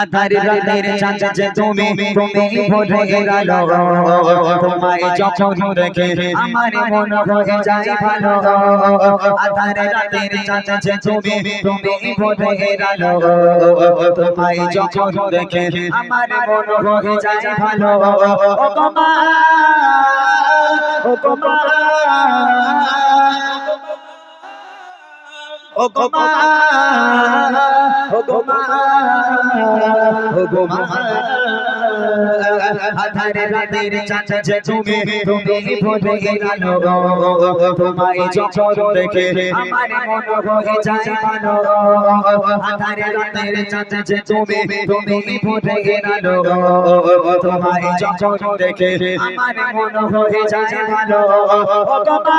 আধার রাতের চাঁদ যে তুমি তুমি ভোরের আলো তোমায় যখন দেখে আমার মন হয়ে যায় ভালো। আধার রাতের চাঁদ যে তুমি তুমি ভোরের আলো তোমায় যখন দেখে আমার মন হয়ে যায় ভালো। ও গোমা ও গোমা ও গোমা ও গোমা ও গোমা আধারে রাতের যে তুমি তুমি ভোরে গেলো তোমায় যখন দেখে আমার মন হয়ে যায় ভালো আধারে রাতের যে তুমি তুমি ভোরে গেলো তোমায় যখন দেখে আমার মন হয়ে যায় ভালো ও গোমা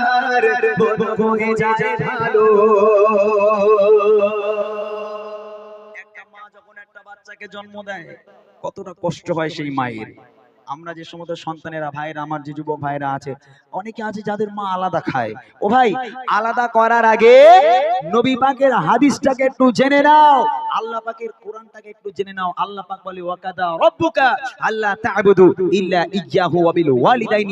মন হয়ে যায় ভালো। একটা মা যখন একটা বাচ্চাকে জন্ম দেয়, কতটা কষ্ট হয় সেই মায়ের। আমরা যে সমস্ত সন্তানেরা ভাইরা আমার যে যুবক ভাইরা আছে, অনেকে আছে যাদের মা আলাদা খায়। ও ভাই, আলাদা করার আগে নবী পাকের হাদিসটাকে একটু জেনে নাও। আল্লাহ পাকের কোরআনটাকে একটু জেনে নাও। আল্লাহ পাক বলে, ওয়াকাদা রব্বুকা আল্লাহ তা'বুদু ইল্লা ইয়াহু ওয়া বিল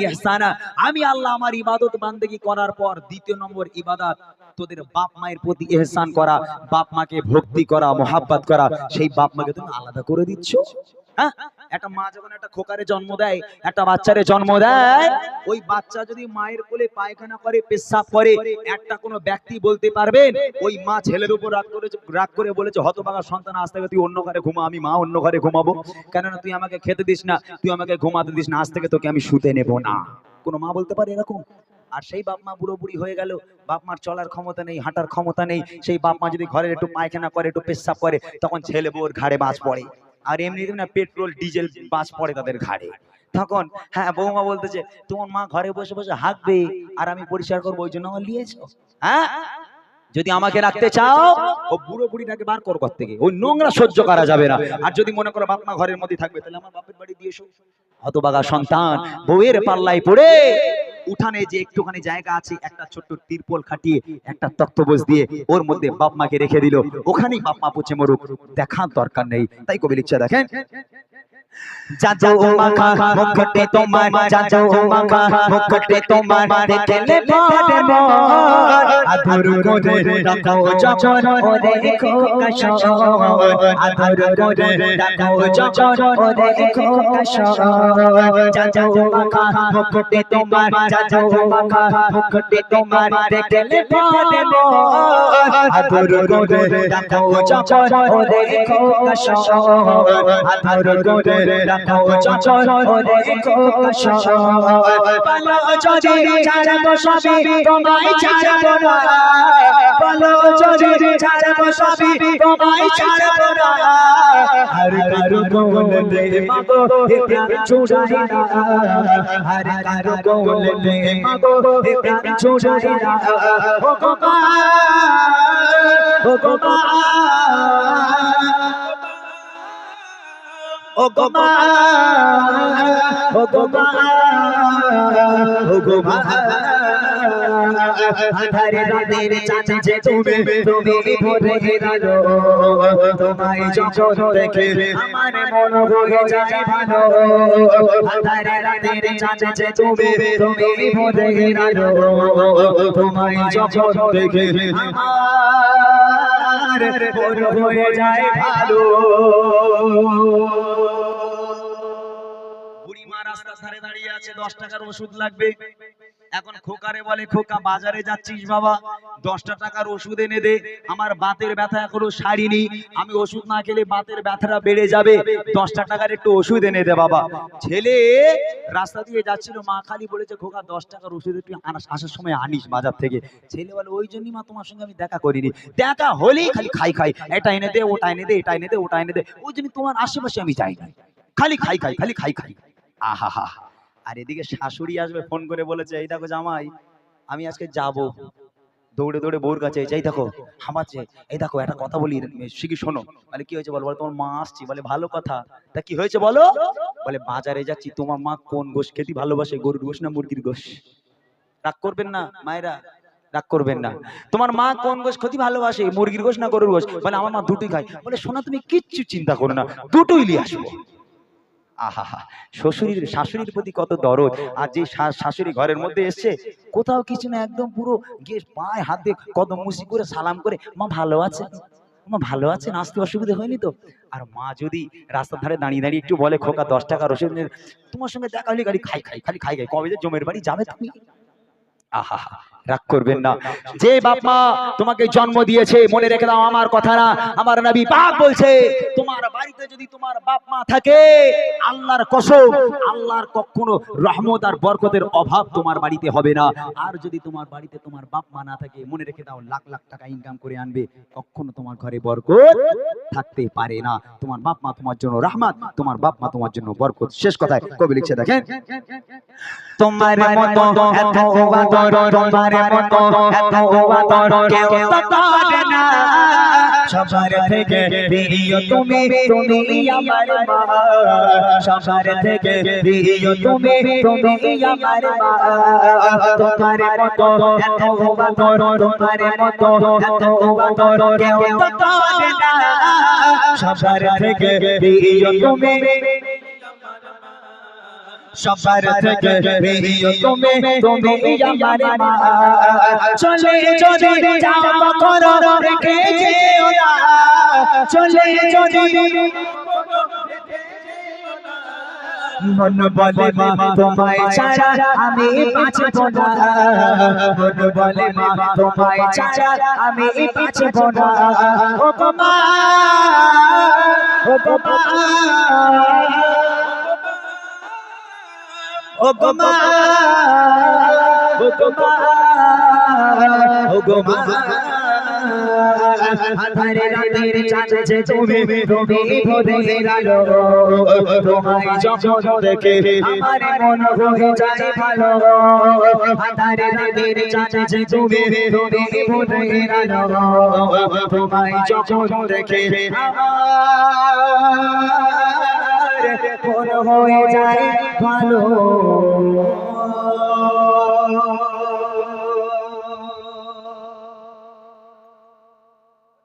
ইহসানা। আমি আল্লাহ আমার ইবাদত বান্দেগি করার পর দ্বিতীয় নম্বর ইবাদত, তোদের বাপ মায়ের প্রতি এহসান করা, বাপ মাকে ভক্তি করা, মোহাব্বত করা। সেই বাপ মাকে তুমি আলাদা করে দিচ্ছ? হ্যাঁ? একটা মা যখন একটা খোকারে জন্ম দেয়, একটা বাচ্চারে জন্ম দেয়, ওই বাচ্চা যদি মায়ের কোলে পায়খানা করে, পেশাব করে, একটা কোনো ব্যক্তি বলতে পারবেন ওই মা ছেলের উপর রাগ করে রাগ করে বলেছে, হতভাগা সন্তান, আজ থেকে তুই অন্য ঘরে ঘুমা, আমি মা অন্য ঘরে ঘুমাবো। কেননা তুই আমাকে খেতে দিস না, তুই আমাকে ঘুমাতে দিস না, আজ থেকে তোকে আমি শুতে নেব না। কোনো মা বলতে পারে এরকম? আর সেই বাপ মা বুড়ো বুড়ি হয়ে গেল, বাপ মার চলার ক্ষমতা নেই, হাঁটার ক্ষমতা নেই, সেই বাপ মা যদি ঘরে একটু পায়খানা করে, একটু পেশাব করে, তখন ছেলে বউর ঘাড়ে বাজ পড়ে। আর এমনিতে না পেট্রোল, ডিজেল বাজ পড়ে তাদের ঘাড়ে। তখন হ্যাঁ বৌমা বলতেছে, তোমার মা ঘরে বসে বসে হাঁকবে আর আমি পরিষ্কার করব, ওই জন্য আমার লিয়েছো। হ্যাঁ? যদি আমাকে রাখতে চাও, ও বুড়ো বুড়িটাকে বার কর ঘর থেকে। ওই নোংরা সহ্য করা যাবে না। আর যদি মনে করো বাপ মা ঘরের মধ্যে থাকবে, তাহলে আমার বাপের বাড়ি দিয়ে এসো হতবাগা সন্তান, বউয়ের পাল্লায় পড়ে উঠানে যে একটুখানি জায়গা আছে, একটা ছোট্ট তিরপল খাটিয়ে, একটা তক্তবোজ দিয়ে ওর মধ্যে বাপ মাকে রেখে দিল। ওখানেই বাপমা পচে মরুক। দেখার দরকার নেই। তাই কবি লিখছে, দেখেন যাজো মাখা মুখটে তোমার যাজো মাখা মুখটে তোমার দেখলে পড়ে মন আদর করে রাখো চচর ওরে খোকাশ আদর করে রাখো চচর ওরে খোকাশ যাজো মাখা মুখটে তোমার যাজো মাখা মুখটে তোমার দেখলে পড়ে মন আদর করে রাখো চচর ওরে খোকাশ আদর করে রাখো, চচর ওরে খোকাশ পালো যদি ছাড়বো সবই তোমায় ছাড়বো না পালো যদি ছাড়বো সবই তোমায় ছাড়বো না হর কারও গোল দে মাগো হে প্যার ছুড়াই না। হর কারও গোল দে মাগো হে প্যার ছুড়াই না। ও গোপা ও গোপা ও গোমা ও গোমা ও গোমা আধারে রাতের চাচা যে তুমি তুমি ভোরে গেলো তোমায় যখন দেখে আমার মন হয়ে যায় ভালো। ভোরে আমার মন হয়ে যায় ভালো। বুড়ি মা রাস্তার ধারে দাঁড়িয়ে আছে দশ টাকার ওষুধ লাগবে। এখন খোকারে বলে, খোকা, বাজারে যাচ্ছিস বাবা? দশটা টাকার ওষুধ এনে দে। আমার বাতের ব্যথা এখনও সারিনি। আমি ওষুধ না খেলে বাতের ব্যথাটা বেড়ে যাবে। দশটা টাকার একটু ওষুধ এনে দে বাবা। ছেলে রাস্তা দিয়ে যাচ্ছিল। মা খালি বলেছে, খোকা, দশ টাকার ওষুধ একটু আসার সময় আনিস বাজার থেকে। ছেলে বলে, ওই জন্যই মা তোমার সঙ্গে আমি দেখা করিনি। দেখা হলেই খালি খাই খাই। এটা এনে দে, ওটা এনে দে, এটা এনে দে, ওটা এনে দে। ওই জন্য তোমার আশেপাশে আমি যাই না খালি খাই খাই, খালি খাই খাই। আহা হা আর এদিকে শাশুড়ি আসবে, ফোন করে বলেছে, এই দেখো জামাই, আমি আজকে যাব। দৌড়ে দৌড়ে বউর কাছে যাই দেখো হামাচ্ছে এই দেখো, একটা কথা বলি শিখি শোনো? বলে, কি হয়েছে বলো? বলে, তোমার মা আসছি। বলে, ভালো কথা। তা কি হয়েছে বলো? বলে, বাজারে যাচ্ছি, তোমার মা কোন গোশ খেতে ভালোবাসে? গরুর গোশ না মুরগির গোশ? রাগ করবেন না, মায়েরা, রাগ করবেন না। তোমার মা কোন গোশ ক্ষতি ভালোবাসে? মুরগির গোশ না গরুর গোশ? বলে, আমার মা দুটোই খায়। বলে শোনা তুমি কিচ্ছু চিন্তা করো না, দুটোই নিয়ে আসব। আহা শ্বশুরের শাশুড়ির প্রতি কত দরদ। আর যে শাশুড়ি ঘরের মধ্যে এসছে কোথাও কিছু না একদম পুরো গিয়ে পায়ে হাত দিয়ে কত মুসি করে সালাম করে মা ভালো আছে মা ভালো আছেন আসতে অসুবিধা হয়নি তো? আর মা যদি রাস্তার ধারে দাঁড়িয়ে দাঁড়িয়ে একটু বলে খোকা দশ টাকার ওষুধ তোমার সঙ্গে দেখা হলে গাড়ি খাই খাই খালি খাই খাই কবে যে জমের বাড়ি যাবে তুমি? আহা। রাগ করবেন না যে বাপ মা তোমাকে জন্ম দিয়েছে মনে রেখে দাও আমার কথা না আমার নবী পাক বলছে তোমার বাড়িতে যদি তোমার বাপ মা থাকে আল্লাহর কসম আল্লাহর কখনো রহমত আর বরকতের অভাব তোমার বাড়িতে হবে না আর যদি তোমার বাড়িতে তোমার বাপ মা না থাকে মনে রেখে দাও লাখ লাখ টাকা ইনকাম করে আনবে কখনো তোমার ঘরে বরকত থাকতে পারে না তোমার বাপ মা তোমার জন্য রহমত তোমার বাপ মা তোমার জন্য বরকত শেষ কথায় কবি লিখছে দেখেন তোমার মতো এত ওয়াদর তোমার মতো এত ওয়াদর কেউ তো করে না সবার থেকে প্রিয় তুমি তুমি আমার মা। সবার থেকে প্রিয় তুমি তুমি আমার মা। তোমার মতো এত ওয়াদর তোমার মতো এত ওয়াদর কেউ তো করে না। সবার থেকে প্রিয় তুমি সবার থেকে প্রিয় তুমি তুমি আমার মা চলে যদি যাও করো রেখে যেও না। চলে যদি মন বলে মা তোমায় ছাড়া আমি বাঁচব না। মন বলে মা তোমায় ছাড়া আমি বাঁচব না। ও মা। ও মা। ও গো মা, ও গো মা, ও গো মা। আধারে রাতের চাঁদ তুমি তুমি ভোরের আলো। তোমায় যখন দেখে আমার মন হয়ে যায় ভালো। আধারে রাতের চাঁদ তুমি তুমি ভোরের আলো। তোমায় যখন দেখে আমার মন হয়ে যায় ভালো।